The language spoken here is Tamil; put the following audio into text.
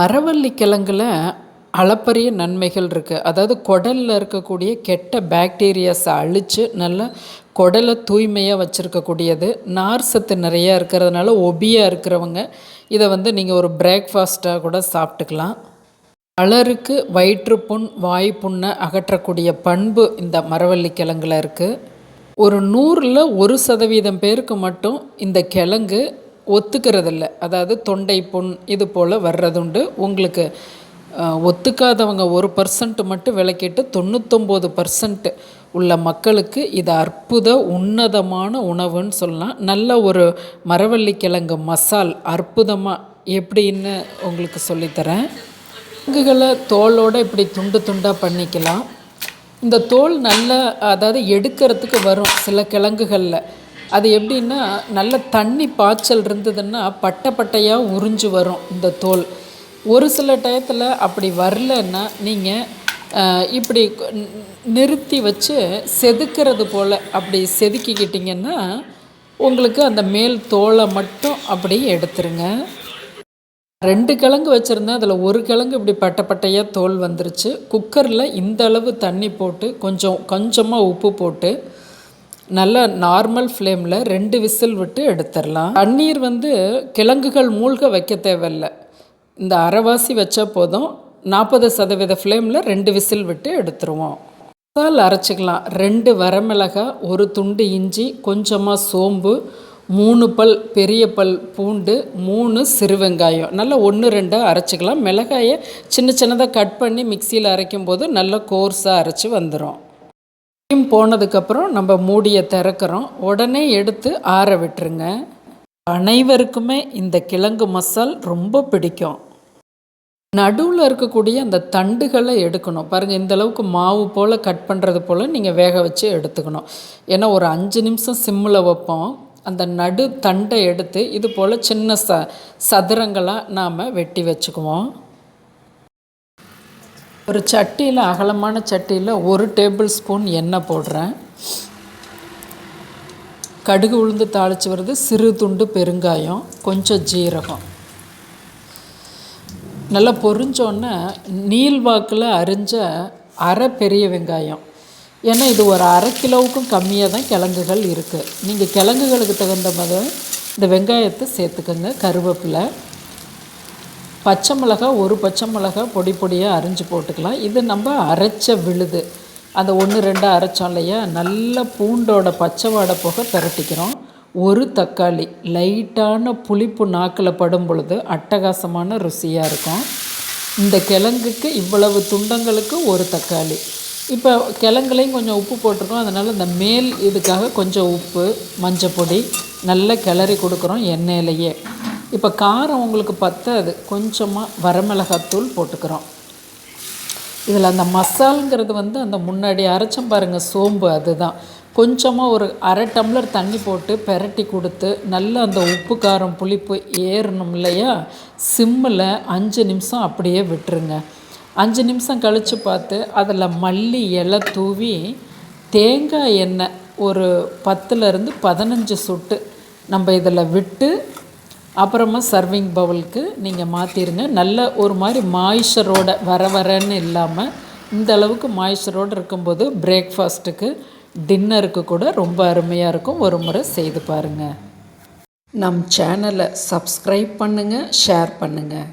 மரவள்ளி கிழங்குல அளப்பரிய நன்மைகள் இருக்குது அதாவது குடலில் இருக்கக்கூடிய கெட்ட பாக்டீரியாஸை அழித்து நல்லா குடலை தூய்மையாக வச்சுருக்கக்கூடியது. நார் சத்து நிறையா இருக்கிறதுனால ஒபியாக இருக்கிறவங்க இதை வந்து நீங்கள் ஒரு பிரேக்ஃபாஸ்ட்டாக கூட சாப்பிட்டுக்கலாம். பலருக்கு வயிற்றுப்புண் வாய் புண்ணை அகற்றக்கூடிய பண்பு இந்த மரவள்ளி கிழங்குல இருக்குது ஒரு நூறில் ஒரு சதவீதம் பேருக்கு மட்டும் இந்த கிழங்கு ஒத்துக்கிறதில்ல. அதாவது தொண்டை புண் இது போல் வர்றதுண்டு. உங்களுக்கு ஒத்துக்காதவங்க ஒரு பர்சன்ட் மட்டும் விளக்கிட்டு தொண்ணூத்தொம்பது பர்சன்ட் உள்ள மக்களுக்கு இது அற்புத உன்னதமான உணவுன்னு சொல்லலாம். நல்ல ஒரு மரவள்ளி கிழங்கு மசால் அற்புதமாக எப்படின்னு உங்களுக்கு சொல்லித்தரேன். கிழங்குகளை தோலோடு இப்படி துண்டு துண்டாக பண்ணிக்கலாம். இந்த தோல் நல்ல அதாவது எடுக்கிறதுக்கு வரும் சில கிழங்குகளில். அது எப்படின்னா நல்ல தண்ணி பாய்ச்சல் இருந்ததுன்னா பட்டை பட்டையாக உறிஞ்சு வரும் இந்த தோல். ஒரு சில டயத்தில் அப்படி வரலன்னா நீங்கள் இப்படி நிறுத்தி வச்சு செதுக்கிறது போல் அப்படி செதுக்கிக்கிட்டிங்கன்னா உங்களுக்கு அந்த மேல் தோலை மட்டும் அப்படி எடுத்துருங்க. ரெண்டு கிழங்கு வச்சுருந்தேன் அதில் ஒரு கிழங்கு இப்படி பட்டை பட்டையாக தோல் வந்துருச்சு. குக்கரில் இந்த அளவு தண்ணி போட்டு கொஞ்சம் கொஞ்சமாக உப்பு போட்டு நல்லா நார்மல் ஃப்ளேமில் ரெண்டு விசில் விட்டு எடுத்துடலாம். தண்ணீர் வந்து கிழங்குகள் மூழ்க வைக்க தேவையில்லை. இந்த அரைவாசி வச்சா போதும். நாற்பது சதவீத ஃப்ளேமில் ரெண்டு விசில் விட்டு எடுத்துருவோம். மசால் அரைச்சிக்கலாம். ரெண்டு வரமிளகாய் ஒரு துண்டு இஞ்சி கொஞ்சமாக சோம்பு மூணு பல் பெரிய பல் பூண்டு மூணு சிறு வெங்காயம். நல்லா ஒன்று ரெண்டாக அரைச்சிக்கலாம். மிளகாயை சின்ன சின்னதாக கட் பண்ணி மிக்சியில் அரைக்கும் போது நல்லா கோர்ஸாக அரைச்சி வந்துடும் போனதுக்கப்புறம் நம்ம மூடியை திறக்கிறோம். உடனே எடுத்து ஆற விட்டுருங்க. அனைவருக்குமே இந்த கிழங்கு மசால் ரொம்ப பிடிக்கும். நடுவில் இருக்கக்கூடிய அந்த தண்டுகளை எடுக்கணும். பாருங்கள் இந்த அளவுக்கு மாவு போல் கட் பண்ணுறது போல் நீங்கள் வேக வச்சு எடுத்துக்கணும். ஏன்னா ஒரு அஞ்சு நிமிஷம் சிம்மில் வைப்போம். அந்த நடு தண்டை எடுத்து இது போல் சின்ன ச சதுரங்களாக நாம் வெட்டி வச்சுக்குவோம். ஒரு சட்டியில் அகலமான சட்டியில் ஒரு டேபிள் ஸ்பூன் எண்ணெய் போடுறேன். கடுகு உளுந்து தாளித்து வருது சிறு துண்டு பெருங்காயம் கொஞ்சம் ஜீரகம். நல்லா பொரிஞ்சோன்னே நீள்வாக்கில் அரிஞ்ச அரை பெரிய வெங்காயம். ஏன்னா இது ஒரு அரை கிலோவுக்கும் கம்மியாக தான் கிழங்குகள் இருக்குது நீங்கள் கிழங்குகளுக்கு தகுந்த மாதிரி இந்த வெங்காயத்தை சேர்த்துக்கோங்க கருவேப்பிலை. பச்சை மிளகா ஒரு பச்சை மிளகா பொடி பொடியாக அரிஞ்சு போட்டுக்கலாம். இது நம்ம அரைச்ச விழுது. அந்த ஒன்று ரெண்டாக அரைச்சோம் இல்லையா? நல்ல பூண்டோட பச்சை வாடை போக திரட்டிக்கிறோம். ஒரு தக்காளி லைட்டான புளிப்பு நாக்கில் படும் பொழுது அட்டகாசமான ருசியாக இருக்கும். இந்த கிழங்குக்கு இவ்வளவு துண்டங்களுக்கு ஒரு தக்காளி. இப்போ கிழங்குலையும் கொஞ்சம் உப்பு போட்டிருக்கோம். அதனால் இந்த மேல் இதுக்காக கொஞ்சம் உப்பு மஞ்சள் பொடி நல்லா கிளறி கொடுக்குறோம் எண்ணெயிலையே. இப்போ காரம் உங்களுக்கு பத்தாது. கொஞ்சமாக வரமிளகாத்தூள் போட்டுக்கிறோம். இதில் அந்த மசாலுங்கிறது வந்து அந்த முன்னாடி அரைச்சம் பாருங்கள் சோம்பு அதுதான். கொஞ்சமாக ஒரு அரை டம்ளர் தண்ணி போட்டு பெரட்டி கொடுத்து நல்லா அந்த உப்பு காரம் புளிப்பு ஏறணும் இல்லையா? சிம்மில் அஞ்சு நிமிஷம் அப்படியே விட்டுருங்க. அஞ்சு நிமிஷம் கழித்து பார்த்து அதில் மல்லி இலை தூவி தேங்காய் எண்ணெய் ஒரு பத்துலேருந்து பதினஞ்சு சொட்டு நம்ம இதில் விட்டு அப்புறமா சர்விங் பவுலுக்கு நீங்கள் மாற்றிடுங்க நல்ல ஒரு மாதிரி மாய்ச்சரோட வர வரன்னு இல்லாமல் இந்த அளவுக்கு மாய்ச்சரோடு இருக்கும்போது பிரேக்ஃபாஸ்ட்டுக்கு டின்னருக்கு கூட ரொம்ப அருமையாக இருக்கும். ஒரு முறை செய்து பாருங்கள் நம் சேனலை சப்ஸ்கிரைப் பண்ணுங்கள் ஷேர் பண்ணுங்கள்